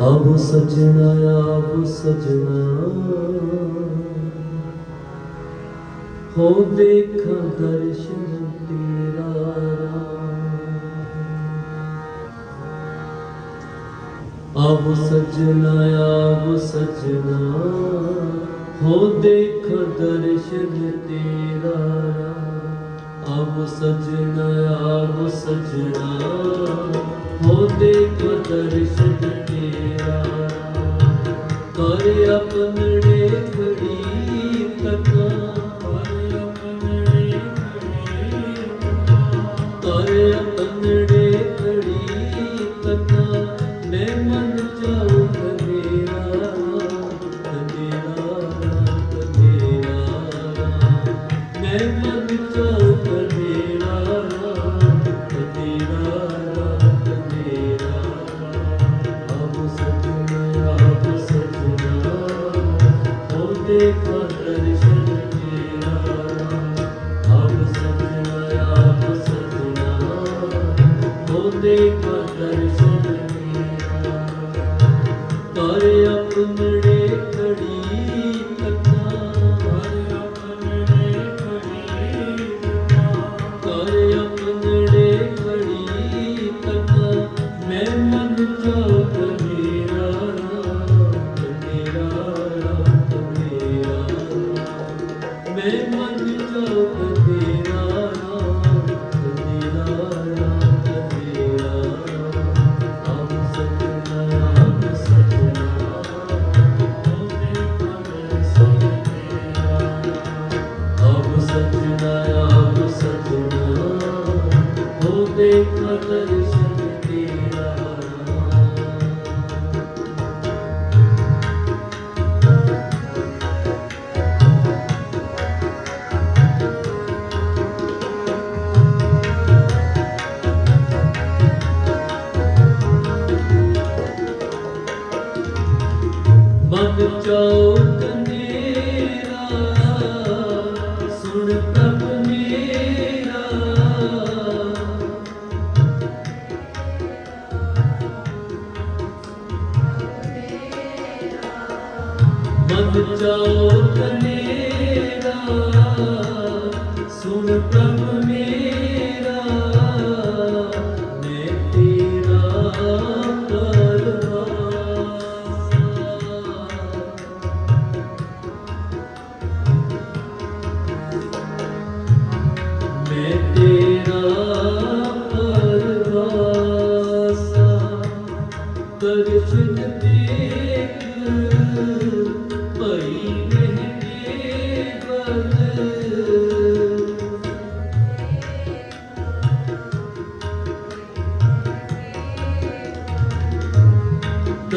ਆਵੋ ਸਜਣਾ ਆਵੋ ਸਜਣਾ ਹੋ ਦੇਖਾਂ ਦਰਸ਼ਨ ਤੇਰਾ ਆਵੋ ਸਜਣਾ ਆਵੋ ਸਜਣਾ ਹੋ ਦੇਖਾਂ ਦਰਸ਼ਨ ਤੇਰਾ ਆਵੋ ਸਜਣਾ ਆਵੋ ਸਜਣਾ ਹੋ ਦੇਖਾਂ ਦਰਸ਼ਨ ਕਰ ਆਪਣੜੇ ਖੜੀ ਤਕਾ ਕਰ ਆਪਣੜੇ ਖੜੀ ਕਰ ਆਪਣੜੇ ਖੜੀ ਤਕਾ ਮੈਂ ਮਨ ਚਾਉ ਮੇਰਾ ਤੇਰਾ ਤੇਰਾ ਮੈਂ ਮਨ ਚਾਉ ਹੋ ਮਨ ਚੌਕ ਮੇਰਾ ਸੁਣ ਪ੍ਰਭ ਮੇਰਾ।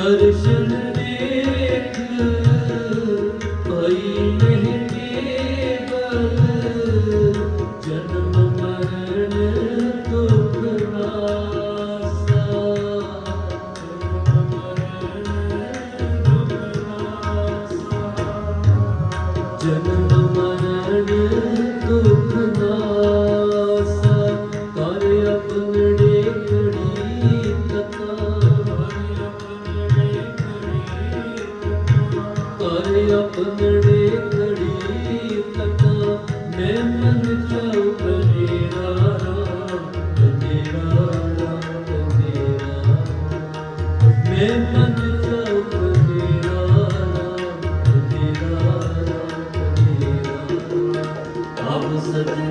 ਦਰਸ਼ਨ ਕਰ ਆਪਣੜੇ ਖੜੀ ਤਕਾ ਮੈਂ ਮਨ ਚਾਉ ਤੇਰਾ ਰਾਮ ਤੇਰਾ ਰਾਮ ਤੇਰਾ ਮੈਂ ਮਨ ਚਾਉ ਤੇਰਾ ਰਾਮ ਤੇਰਾ ਰਾਮ ਤੇਰਾ ਆਪ ਸਜਣਾ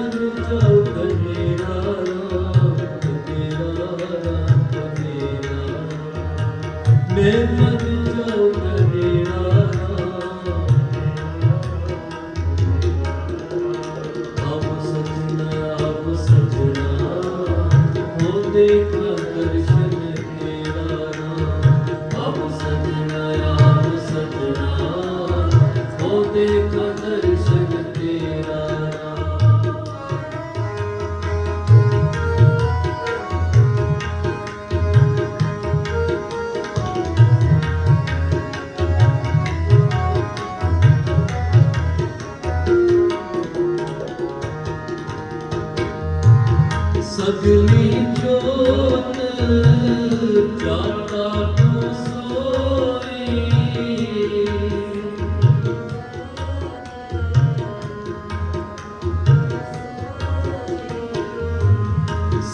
Tuesday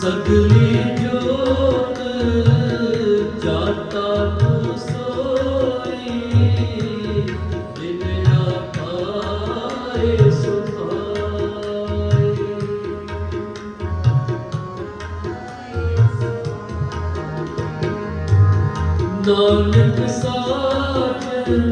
ਸਗਲੀ ਜੋਤ ਜਾਤਾ ਤੂੰ ਸੋਈ। ਦਿਨ ਆਪਾਏ ਸੁਭਾਈ ਨਾਨਕ ਸਾਜਨ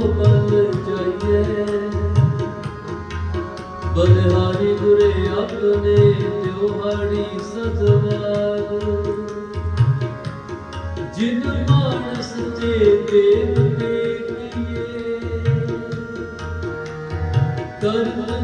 ਬਲ ਚਾਹੀਏ। ਬਲਿਹਾਰੀ ਗੁਰੇ ਆਪਣੇ ਤਿਉਹਾਰੀ ਸਤਵਾਰ। ਜਿਨ ਮਾਨਸ ਤੇ ਦੇਵ ਦੇਖੀਏ ਕਰਮ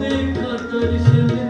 देखा दर्शन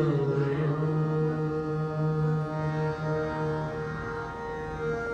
Mm.